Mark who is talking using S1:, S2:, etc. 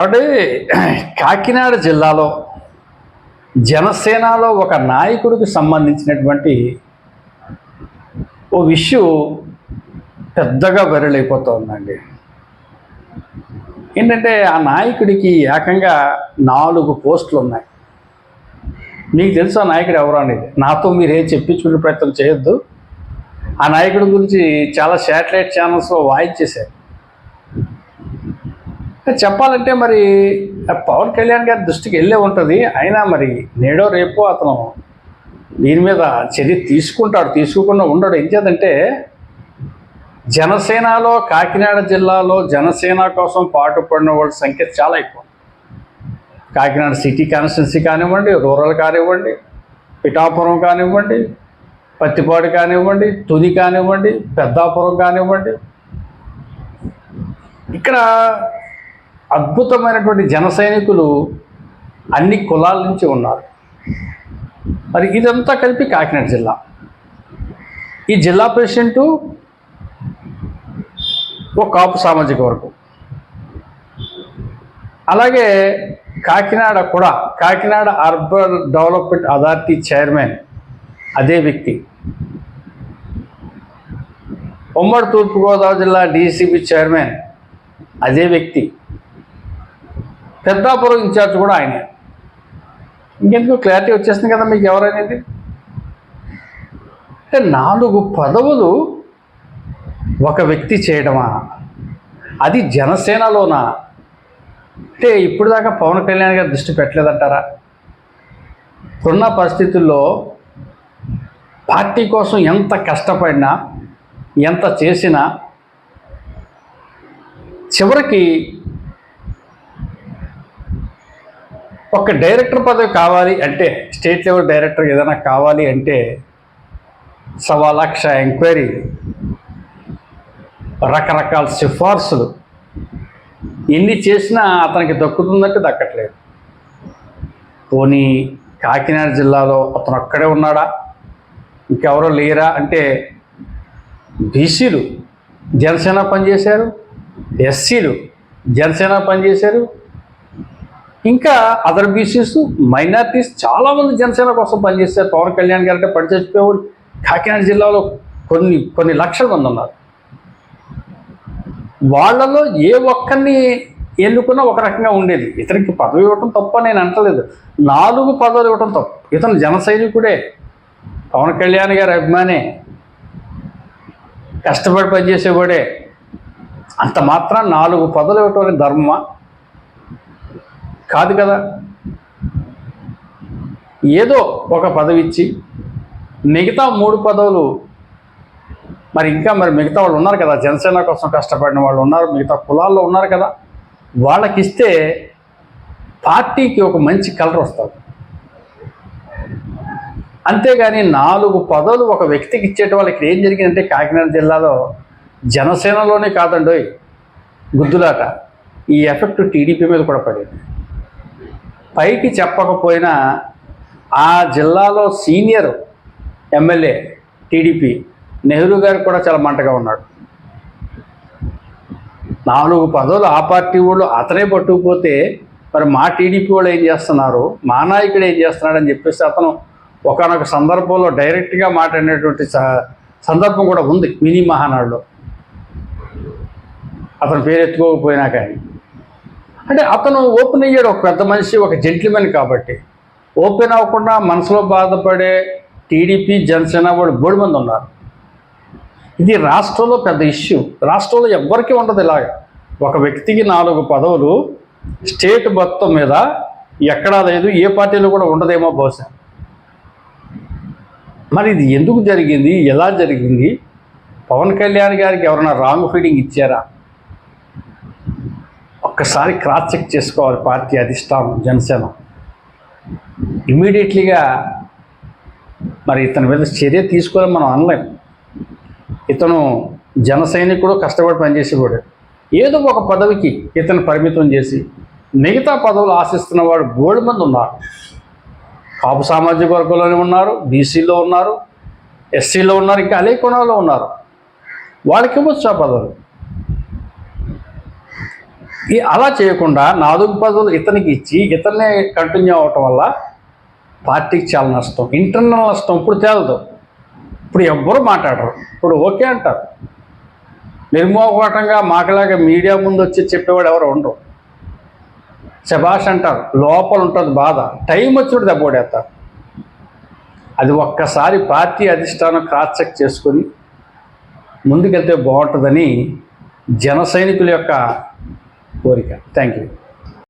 S1: కాబట్టి కాకినాడ జిల్లాలో జనసేనలో ఒక నాయకుడికి సంబంధించినటువంటి ఓ విషయం పెద్దగా బెరలైపోతూ ఉందండి. ఏంటంటే ఆ నాయకుడికి ఏకంగా నాలుగు పోస్టులు ఉన్నాయి. మీకు తెలుసు ఆ నాయకుడు ఎవరు అనేది? నాతో మీరు ఏం చెప్పించుకునే ప్రయత్నం చేయొద్దు. ఆ నాయకుడి గురించి చాలా శాటిలైట్ ఛానల్స్లో వాయించేశారు చెప్పాలంటే మరి పవన్ కళ్యాణ్ గారి దృష్టికి వెళ్ళే ఉంటుంది. అయినా మరి నేడో రేపో అతను దీని మీద చర్య తీసుకుంటాడు తీసుకోకుండా ఉండడు. ఏం చేద్దంటే జనసేనలో కాకినాడ జిల్లాలో జనసేన కోసం పాటుపడిన వాళ్ళ సంఖ్య చాలా ఎక్కువ. కాకినాడ సిటీ కాన్స్టిట్యున్సీ కానివ్వండి రూరల్ కానివ్వండి పిఠాపురం కానివ్వండి పత్తిపాడు కానివ్వండి తుది కానివ్వండి పెద్దాపురం కానివ్వండి. ఇక్కడ అద్భుతమైనటువంటి జన సైనికులు అన్ని కులాల నుంచి ఉన్నారు. మరి ఇదంతా కలిపి కాకినాడ జిల్లా. ఈ జిల్లా ప్రెసిడెంటు ఒక కాపు సామాజిక వర్గం. అలాగే కాకినాడ కూడా Kakinada urban development authority chairman అదే వ్యక్తి. ఉమ్మడి తూర్పుగోదావరి జిల్లా డీసీబీ చైర్మన్ అదే వ్యక్తి. పెద్దాపురం ఇన్ఛార్జ్ కూడా ఆయనే. ఇంకెందుకు? క్లారిటీ వచ్చేసింది కదా మీకు ఎవరనేది? అంటే నాలుగు పదవులు ఒక వ్యక్తి చేయడమా? అది జనసేనలోనా? అంటే ఇప్పుడు దాకా పవన్ కళ్యాణ్ గారు దృష్టి పెట్టలేదంటారా? ఇప్పుడున్న పరిస్థితుల్లో పార్టీ కోసం ఎంత కష్టపడినా ఎంత చేసినా చివరికి ఒక డైరెక్టర్ పదవి కావాలి అంటే స్టేట్ లెవెల్ డైరెక్టర్ ఏదైనా కావాలి అంటే సవా లక్ష ఎంక్వైరీ రకరకాల సిఫార్సులు. ఎన్ని చేసినా అతనికి దక్కుతుందంటే దక్కట్లేదు. పోనీ కాకినాడ జిల్లాలో అతను ఒక్కడే ఉన్నాడా? ఇంకెవరో లేరా? అంటే బీసీలు. జనసేన పనిచేశారు? ఎస్సీలు. జనసేన పనిచేశారు? ఇంకా అదర్ బీసీస్ మైనార్టీస్ చాలామంది జనసేన కోసం పనిచేస్తారు పవన్ కళ్యాణ్ గారు అంటే పడి చచ్చిపోయేవాళ్ళు. కాకినాడ జిల్లాలో కొన్ని కొన్ని లక్షల మంది ఉన్నారు. వాళ్ళలో ఏ ఒక్కరిని ఎన్నుకున్నా ఒక రకంగా ఉండేది. ఇతనికి పదవి ఇవ్వటం తప్ప నేను అంటలేదు. నాలుగు పదవులు ఇవ్వటం తప్పు. ఇతను జన సైనికుడే. పవన్ కళ్యాణ్ గారి అభిమానే. కష్టపడి పనిచేసేవాడే. అంత మాత్రం నాలుగు పదవులు ఇవ్వటం ధర్మ ధర్మమా? కాదు కదా? ఏదో ఒక పదవి ఇచ్చి మిగతా మూడు పదవులు మరి ఇంకా మరి మిగతా వాళ్ళు ఉన్నారు కదా? జనసేన కోసం కష్టపడిన వాళ్ళు ఉన్నారు మిగతా కులాల్లో ఉన్నారు కదా? వాళ్ళకి ఇస్తే పార్టీకి ఒక మంచి కలర్ వస్తుంది. అంతేగాని నాలుగు పదవులు ఒక వ్యక్తికి ఇచ్చేట వాళ్ళకి ఏం జరిగిందంటే కాకినాడ జిల్లాలో జనసేనలోనే కాదండోయ్ గుద్దులాట. ఈ ఎఫెక్ట్ టీడీపీ మీద కూడా పడింది. పైకి చెప్పకపోయినా ఆ జిల్లాలో సీనియర్ ఎమ్మెల్యే టీడీపీ నెహ్రూ గారు కూడా చాలా మంటగా ఉన్నాడు. నాలుగు పదవులు ఆ పార్టీ వాళ్ళు అతనే పట్టుకుపోతే మరి మా టీడీపీ వాళ్ళు ఏం చేస్తున్నారు? మా నాయకుడు ఏం చేస్తున్నాడని చెప్పేసి అతను ఒకనొక సందర్భంలో డైరెక్ట్గా మాట్లాడినటువంటి స- సందర్భం కూడా ఉంది మినీ మహానాడులో. అతను పేరు ఎత్తుకోకపోయినా కానీ అంటే అతను ఓపెన్ అయ్యాడు ఒక పెద్ద మనిషి ఒక జెంట్లిమెన్ కాబట్టి. ఓపెన్ అవ్వకుండా మనసులో బాధపడే టీడీపీ జనసేన వాళ్ళు బోడి మంది ఉన్నారు. ఇది రాష్ట్రంలో పెద్ద ఇష్యూ రాష్ట్రంలో ఎవ్వరికీ ఉండదు ఇలాగ. ఒక వ్యక్తికి నాలుగు పదవులు స్టేట్ మొత్తం మీద ఎక్కడా లేదు ఏ పార్టీలో కూడా ఉండదేమో బహుశా. మరి ఇది ఎందుకు జరిగింది? ఎలా జరిగింది? పవన్ కళ్యాణ్ గారికి ఎవరైనా రాంగ్ ఫీడింగ్ ఇచ్చారా? ఒక్కసారి క్రాస్ చెక్ చేసుకోవాలి పార్టీ అధిష్టానం జనసేన. ఇమీడియట్లీగా మరి ఇతని మీద చర్య తీసుకోవాలని మనం అనలేం. ఇతను జన సైనికుడు కష్టపడి పనిచేసేవాడు. ఏదో ఒక పదవికి ఇతను పరిమితం చేసి మిగతా పదవులు ఆశిస్తున్న వాడు బోల్డ్ మంది ఉన్నారు. కాపు సామాజిక వర్గంలోనే ఉన్నారు బీసీలో ఉన్నారు ఎస్సీలో ఉన్నారు ఇంకా అనేక కోణాల్లో ఉన్నారు. వాళ్ళకి ఇవ్వచ్చు ఆ పదవులు. అలా చేయకుండా నాలుగు పదవులు ఇతనికి ఇచ్చి ఇతన్నే కంటిన్యూ అవటం వల్ల పార్టీకి చాలా నష్టం. ఇంటర్నల్ నష్టం ఇప్పుడు తేలదు. ఇప్పుడు ఎవ్వరు మాట్లాడరు. ఇప్పుడు ఓకే అంటారు. నిర్మోహటంగా మాకలాగా మీడియా ముందు వచ్చి చెప్పేవాడు ఎవరు ఉండరు. శభాష్ అంటారు లోపల ఉంటుంది బాధ. టైం వచ్చినప్పుడు దెబ్బోడేస్తారు అది ఒక్కసారి పార్టీ అధిష్టానం క్రాస్ చెక్ చేసుకొని ముందుకెళ్తే బాగుంటుందని జన సైనికుల యొక్క కోరిక థ్యాంక్ యూ